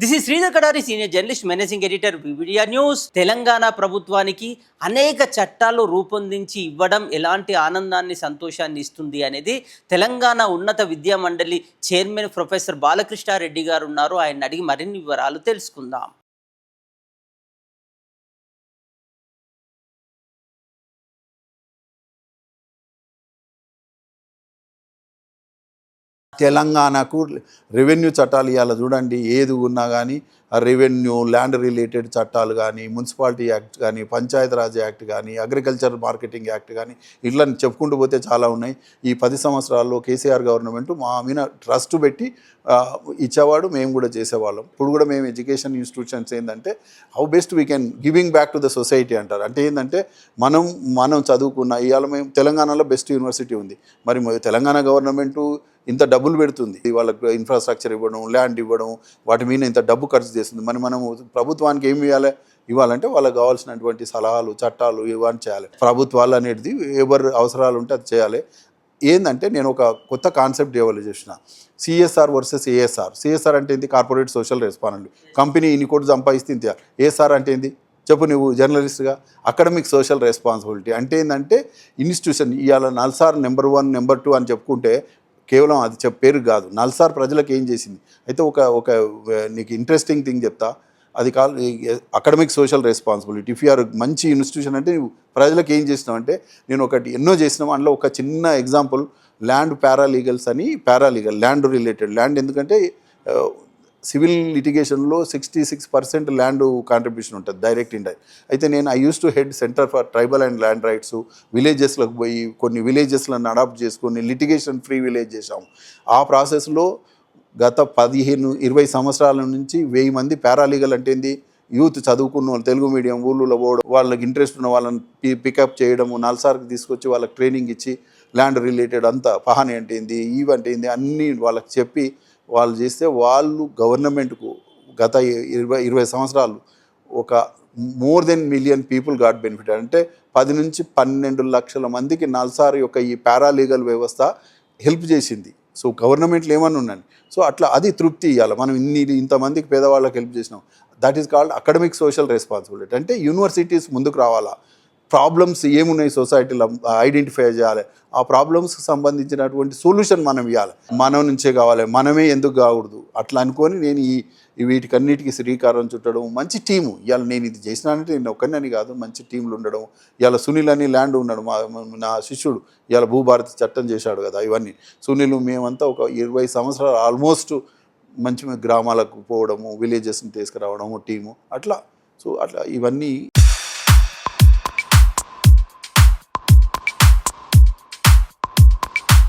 This is Sridhar Kadari senior journalist managing editor వివిడియా news Telangana ప్రభుత్వానికి అనేక చట్టాలు రూపొందించి ఇవ్వడం ఎలాంటి ఆనందాన్ని సంతోషాన్ని ఇస్తుంది అనేది తెలంగాణ ఉన్నత విద్యా మండలి చైర్మన్ ప్రొఫెసర్ బాలకృష్ణారెడ్డి గారు ఉన్నారు. ఆయన అడిగి మరిన్ని వివరాలు తెలుసుకుందాం. తెలంగాణకు రెవెన్యూ చట్టాలు ఇవాళ చూడండి ఏది ఉన్నా కానీ రెవెన్యూ ల్యాండ్ రిలేటెడ్ చట్టాలు కానీ మున్సిపాలిటీ యాక్ట్ కానీ పంచాయతీరాజ్ యాక్ట్ కానీ అగ్రికల్చర్ మార్కెటింగ్ యాక్ట్ కానీ ఇట్లా చెప్పుకుంటూ పోతే చాలా ఉన్నాయి. ఈ పది సంవత్సరాల్లో కేసీఆర్ గవర్నమెంట్ మా మీద ట్రస్ట్ పెట్టి ఇచ్చేవాడు మేము కూడా చేసేవాళ్ళం. ఇప్పుడు కూడా మేము ఎడ్యుకేషన్ ఇన్స్టిట్యూషన్స్ ఏంటంటే how best we can giving back to the society అంటారు. అంటే ఏంటంటే మనం మనం చదువుకున్న ఇవాళ మేము తెలంగాణలో బెస్ట్ యూనివర్సిటీ ఉంది. మరి మరి తెలంగాణ గవర్నమెంటు ఇంత డబ్బులు పెడుతుంది. వాళ్ళకి ఇన్ఫ్రాస్ట్రక్చర్ ఇవ్వడం ల్యాండ్ ఇవ్వడం వాటి మీద ఇంత డబ్బు ఖర్చు చేస్తుంది. మరి మనం ప్రభుత్వానికి ఏమి ఇవ్వాలి? ఇవ్వాలంటే వాళ్ళకి కావాల్సినటువంటి సలహాలు చట్టాలు ఇవన్నీ చేయాలి. ప్రభుత్వాలు అనేది ఎవరు అవసరాలు ఉంటే అది చేయాలి. ఏంటంటే నేను ఒక కొత్త కాన్సెప్ట్ డెవలప్ చేసిన. సిఎస్ఆర్ వర్సెస్ ఏఎస్ఆర్ సిఎస్ఆర్ అంటే ఏంటి కార్పొరేట్ సోషల్ రెస్పాన్సిబిలిటీ కంపెనీ ఇన్ని కోట్లు సంపాదిస్తే ఇంత. ఏఎస్ఆర్ అంటే ఏంది? చెప్పు నువ్వు జర్నలిస్ట్గా అకాడమిక్ సోషల్ రెస్పాన్సిబిలిటీ అంటే ఏంటంటే ఇన్స్టిట్యూషన్ ఇవాళ NALSAR number one number two అని చెప్పుకుంటే కేవలం అది చెప్ పేరు కాదు. నల్సార్ ప్రజలకు ఏం చేసింది? అయితే ఒక ఒక నీకు ఇంట్రెస్టింగ్ థింగ్ చెప్తా. అది కాదు academic social responsibility if or మంచి ఇన్స్టిట్యూషన్ అంటే ప్రజలకు ఏం చేసినావు అంటే నేను ఒకటి ఎన్నో చేసినాం అందులో ఒక చిన్న ఎగ్జాంపుల్ ల్యాండ్ పారాలీగల్స్ అని పారాలీగల్ ల్యాండ్ రిలేటెడ్ ల్యాండ్ ఎందుకంటే civil లిటిగేషన్లో sixty six percent land contribution ఉంటుంది డైరెక్ట్ ఇండైరెక్ట్. అయితే నేను I used to head centre for tribal and land rights విలేజెస్లకు పోయి కొన్ని విలేజెస్లను అడాప్ట్ చేసుకొని లిటిగేషన్ ఫ్రీ విలేజ్ చేసాము ఆ ప్రాసెస్లో గత పదిహేను ఇరవై సంవత్సరాల నుంచి వెయ్యి మంది పారాలీగల్ అంటే ఏంది? యూత్ చదువుకున్న వాళ్ళు తెలుగు మీడియం ఊళ్ళో పోవడం వాళ్ళకి ఇంట్రెస్ట్ ఉన్న వాళ్ళని పి పికప్ చేయడము నల్సార్కి తీసుకొచ్చి వాళ్ళకి ట్రైనింగ్ ఇచ్చి ల్యాండ్ రిలేటెడ్ అంతా పహాని అంటే ఏంది? ఈవ్ అంటే ఏంది? అన్నీ వాళ్ళకి చెప్పి వాళ్ళు చేస్తే వాళ్ళు గవర్నమెంట్కు గత ఇరవై ఇరవై సంవత్సరాలు ఒక more than million people got benefit అంటే పది నుంచి పన్నెండు లక్షల మందికి నల్సార్ యొక్క ఈ పారాలీగల్ వ్యవస్థ హెల్ప్ చేసింది. సో గవర్నమెంట్లు ఏమని ఉన్నాను సో అట్లా అది తృప్తి ఇవ్వాలి మనం ఇన్ని ఇంతమందికి పేదవాళ్ళకి హెల్ప్ చేసినాం. That is called academic social responsibility. అంటే యూనివర్సిటీస్ ముందుకు రావాలా. ప్రాబ్లమ్స్ ఏమున్నాయి సొసైటీలో ఐడెంటిఫై చేయాలి? ఆ ప్రాబ్లమ్స్కి సంబంధించినటువంటి సొల్యూషన్ మనం ఇవ్వాలి. మనం నుంచే కావాలి. మనమే ఎందుకు కాకూడదు? అట్లా అనుకొని నేను ఈ వీటికన్నిటికీ శ్రీకారం చుట్టడం మంచి టీము. ఇవాళ నేను ఇది చేసినానంటే నేను ఒక్కనని కాదు. మంచి టీంలు ఉండడం. ఇవాళ సునీల్ అని ల్యాండ్ ఉన్నాడు. మా మా- నా శిష్యుడు. ఇవాళ భూభారతి చట్టం చేశాడు కదా ఇవన్నీ. సునీల్ మేమంతా ఒక ఇరవై సంవత్సరాలు ఆల్మోస్ట్ మంచి గ్రామాలకు పోవడము విలేజెస్ని తీసుకురావడము టీము అట్లా. సో అట్లా ఇవన్నీ